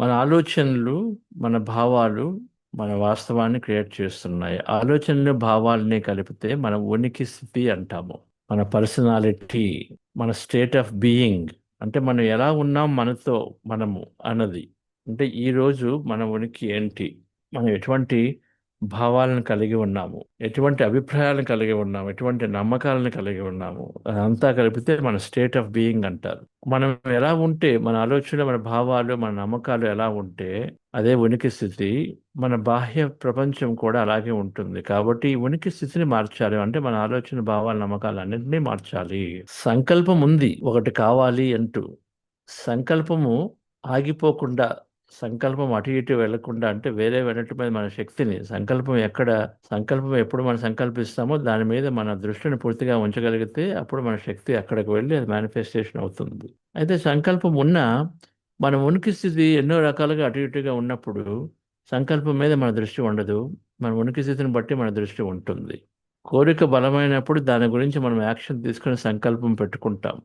మన ఆలోచనలు, మన భావాలు, మన వాస్తవాన్ని క్రియేట్ చేస్తున్నాయి. ఆలోచనలు, భావాల్ని కలిపితే మన ఉనికి స్థితి అంటాము. మన పర్సనాలిటీ, మన స్టేట్ ఆఫ్ బీయింగ్ అంటే మనం ఎలా ఉన్నాం మనతో మనము అన్నది. అంటే ఈరోజు మన ఉనికి ఏంటి? మనం ఎటువంటి భావాలను కలిగి ఉన్నాము? ఎటువంటి అభిప్రాయాలను కలిగి ఉన్నాము? ఎటువంటి నమ్మకాలను కలిగి ఉన్నాము? అదంతా కలిపితే మన స్టేట్ ఆఫ్ బీయింగ్ అంటారు. మనం ఎలా ఉంటే మన ఆలోచనలు, మన భావాలు, మన నమ్మకాలు ఎలా ఉంటే అదే ఉనికి స్థితి. మన బాహ్య ప్రపంచం కూడా అలాగే ఉంటుంది. కాబట్టి ఉనికి స్థితిని మార్చాలి. అంటే మన ఆలోచన, భావాలు, నమ్మకాలు అన్నింటినీ మార్చాలి. సంకల్పం ఉంది ఒకటి కావాలి అంటూ. సంకల్పము ఆగిపోకుండా సంకల్పం అటు ఇటు వెళ్ళకుండా అంటే వేరే వెళ్ళటం మీద మన శక్తిని సంకల్పం ఎక్కడ సంకల్పం ఎప్పుడు మనం సంకల్పిస్తామో దాని మీద మన దృష్టిని పూర్తిగా ఉంచగలిగితే అప్పుడు మన శక్తి అక్కడికి వెళ్ళి అది మేనిఫెస్టేషన్ అవుతుంది. అయితే సంకల్పం ఉన్న మన ఉనికి స్థితి ఎన్నో రకాలుగా అటు ఇటుగా ఉన్నప్పుడు సంకల్పం మీద మన దృష్టి ఉండదు. మన ఉనికి స్థితిని బట్టి మన దృష్టి ఉంటుంది. కోరిక బలమైనప్పుడు దాని గురించి మనం యాక్షన్ తీసుకుని సంకల్పం పెట్టుకుంటాం.